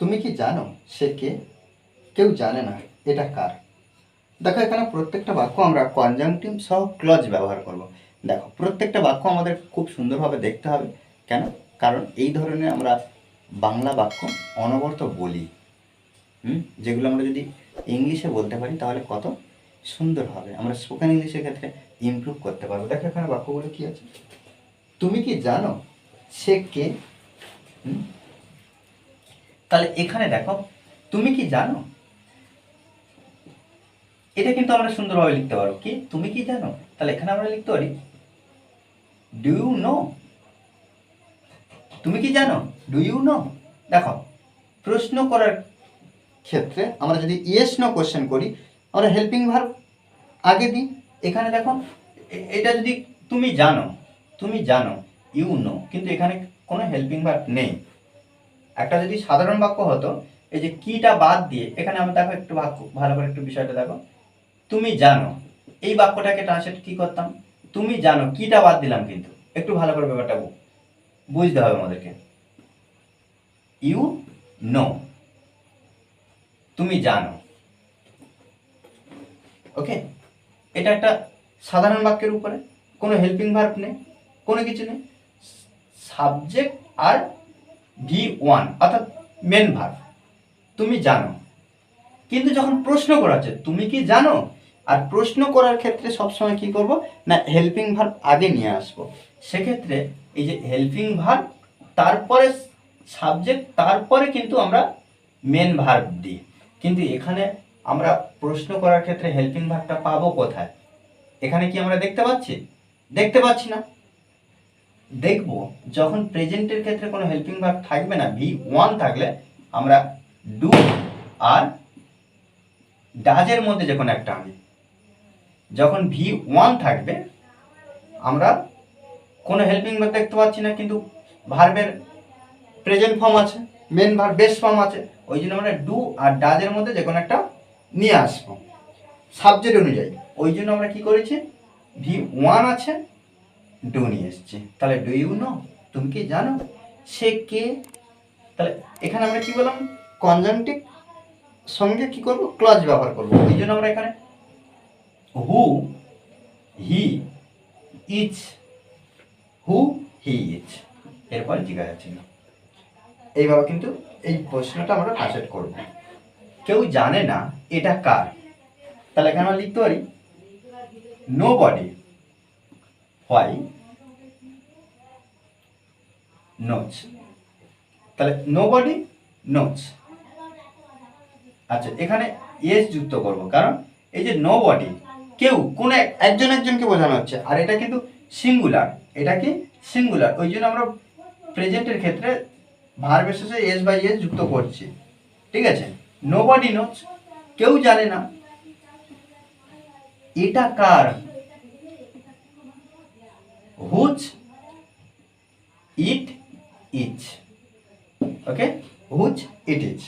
তুমি কি জানো সে কে? কেউ জানে না এটা কার। দেখো, এখানে প্রত্যেকটা বাক্য আমরা কনজাংটিভ সহ ক্লজ ব্যবহার করব। দেখো, প্রত্যেকটা বাক্য আমাদের খুব সুন্দরভাবে দেখতে হবে। কেন? কারণ এই ধরনের আমরা বাংলা বাক্য অনবরত বলি। হুম? যেগুলো আমরা যদি ইংলিশে বলতে পারি, তাহলে কত সুন্দর হবে। আমরা স্পোকেন ইংলিশের ক্ষেত্রে ইমপ্রুভ করতে পারব। দেখো, এখানে বাক্যগুলো কী আছে? তুমি কি জানো সে কে? হুম? তাহলে এখানে দেখো, তুমি কি জানো? এটা কিন্তু আমরা সুন্দরভাবে লিখতে পারব কি? তুমি কি জানো? তাহলে এখানে আমরা লিখতে পারি ডু ইউ নো তুমি কি জানো? ডু ইউ নো দেখো, প্রশ্ন করার ক্ষেত্রে আমরা যদি ইয়েস নো কোশ্চেন করি, আমরা হেল্পিং ভার্ব আগে দিই। এখানে দেখো এটা যদি তুমি জানো তুমি জানো ইউ নো কিন্তু এখানে কোনো হেল্পিং ভার্ব নেই। একটা যদি সাধারণ বাক্য হতো, এই যে কিটা বাদ দিয়ে, এখানে আমরা দেখো একটু বাক্য ভালো করে একটু বিষয়টা দেখো। তুমি জানো, এই বাক্যটাকে ট্রান্সলেট কি করতাম? তুমি জানো, কিটা বাদ দিলাম কিন্তু। একটু ভালো করে ব্যাপারটা বুঝতে হবে আমাদেরকে। ইউ নো তুমি জানো। ওকে এটা একটা সাধারণ বাক্যের উপরে, কোনো হেল্পিং ভার্ব নেই, কোনো কিছু নেই। সাবজেক্ট আর ভি ওয়ান, অর্থাৎ মেন ভার্ব তুমি জানো। কিন্তু যখন প্রশ্ন করা হচ্ছে, তুমি কি জানো? আর প্রশ্ন করার ক্ষেত্রে সবসময় কি করব? না হেল্পিং ভার্ব আগে নিয়ে আসব। সেক্ষেত্রে এই যে হেল্পিং ভার্ব তারপরে সাবজেক্ট তারপরে কিন্তু আমরা মেন ভার্ব দিই। কিন্তু এখানে আমরা প্রশ্ন করার ক্ষেত্রে হেল্পিং ভার্বটা পাবো কোথায়? এখানে কি আমরা দেখতে পাচ্ছি? দেখতে পাচ্ছি না। দেখব, যখন প্রেজেন্টের ক্ষেত্রে কোনো হেল্পিং ভার্ব থাকবে না ভি ওয়ান থাকলে আমরা ডু আর ডাজের মধ্যে যে কোনো একটা আনি। যখন ভি ওয়ান থাকবে, আমরা কোনো হেল্পিং ভার্ব দেখতে পাচ্ছি না, কিন্তু ভার্বের প্রেজেন্ট ফর্ম আছে মেন ভার্ব বেস ফর্ম আছে, ওই জন্য আমরা ডু আর ডাজের মধ্যে যে কোনো একটা নিয়ে আসব। সাবজেক্ট অনুযায়ী। ওই জন্য আমরা কি করেছি? ভি ওয়ান আছে ডু নিয়ে এসছি। তাহলে ডু ইউ নো? তুমি কি জানো? সে কে? তাহলে এখানে আমরা কি বললাম? কনজাংটিভ সঙ্গে কি করব? ক্লজ ব্যবহার করব। এই জন্য আমরা এখানে? হু he is who he is এরপর জিজ্ঞাসা ছিল এইভাবে কিন্তু এই প্রশ্নটা আমরা ট্রান্সলেট করব। কেউ জানে না এটা কার। তাহলে এখানে আমরা লিখতে পারি। নো বডি হোয়াই নোচ তাহলে নো বডি নোচ আচ্ছা এখানে এস যুক্ত করব, কারণ এই যে নো বডি কেউ, কোন এক- একজন একজনকে বোঝানো হচ্ছে, আর এটা কিন্তু সিঙ্গুলার এটা কি সিঙ্গুলার ওই জন্য আমরা প্রেজেন্টের ক্ষেত্রে ভার্বের শেষে এস বাই এস যুক্ত করছি, ঠিক আছে? নো বডি নোচ কেউ জানে না। এটা কার? হুচ ইট ইচ ওকে হুচ ইট ইচ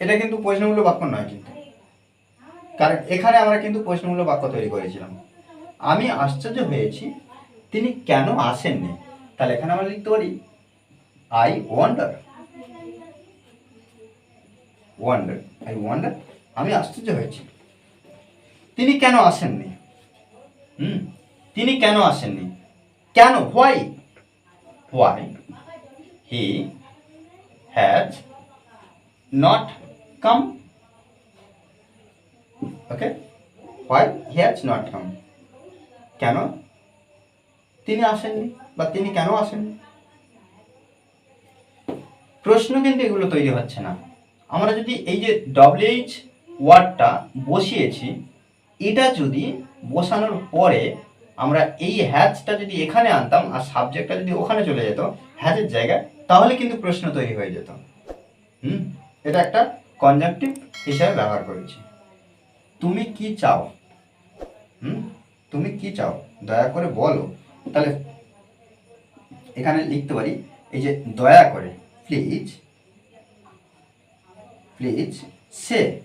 এটা কিন্তু প্রশ্নমূলক বাক্য নয় কিন্তু। কারণ এখানে আমরা কিন্তু প্রশ্নমূলক বাক্য তৈরি করেছিলাম। আমি আশ্চর্য হয়েছি, তিনি কেন আসেননি? তাহলে এখানে আমরা লিখতে পারি I wonder wonder I wonder আমি আশ্চর্য হয়েছি। তিনি কেন আসেননি? হুম? তিনি কেন আসেননি? কেন? Why why he has not come okay why he has not come কেন তিনি আসেননি বা তিনি কেন আসেননি? প্রশ্ন কিন্তু এগুলো তৈরি হচ্ছে না। আমরা যদি এই যে ডব্লিউএইচ ওয়ার্ডটা বসিয়েছি, এটা যদি বসানোর পরে আমরা এই হ্যাচটা যদি এখানে আনতাম আর সাবজেক্টটা যদি ওখানে চলে যেত হ্যাচের জায়গায়, তাহলে কিন্তু প্রশ্ন তৈরি হয়ে যেত। হুম? এটা একটা কনজাংটিভ হিসাবে ব্যবহার করেছি। তুমি কি চাও? হুম? তুমি কি চাও? দয়া করে বলো। তাহলে এখানে লিখতে পারি, এই যে দয়া করে প্লিজ প্লিজ সে।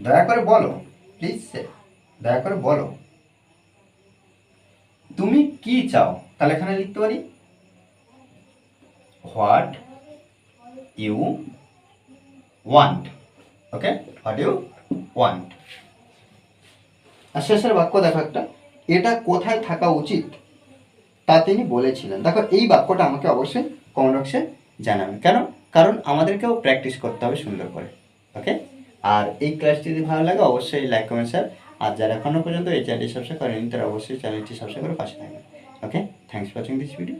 দয়া করে বলো প্লিজ সে। দয়া করে বলো। তুমি কি চাও? তাহলে এখানে লিখতে পারি। What you want okay what you want আর শেষের বাক্য দেখো একটা। এটা কোথায় থাকা উচিত তা তিনি বলেছিলেন। দেখো, এই বাক্যটা আমাকে অবশ্যই কমেন্ট বক্সে জানাবেন। কেন? কারণ আমাদেরকেও প্র্যাকটিস করতে হবে সুন্দর করে ওকে আর এই ক্লাসটি যদি ভালো লাগে, অবশ্যই লাইক কমেন্ট শেয়ার আর যারা এখনও পর্যন্ত এই চ্যানেলটি সাবস্ক্রাইব করেনি তারা অবশ্যই চ্যানেলটি সাবস্ক্রাইব করে পাশে থাকবেন। Okay thanks for watching this video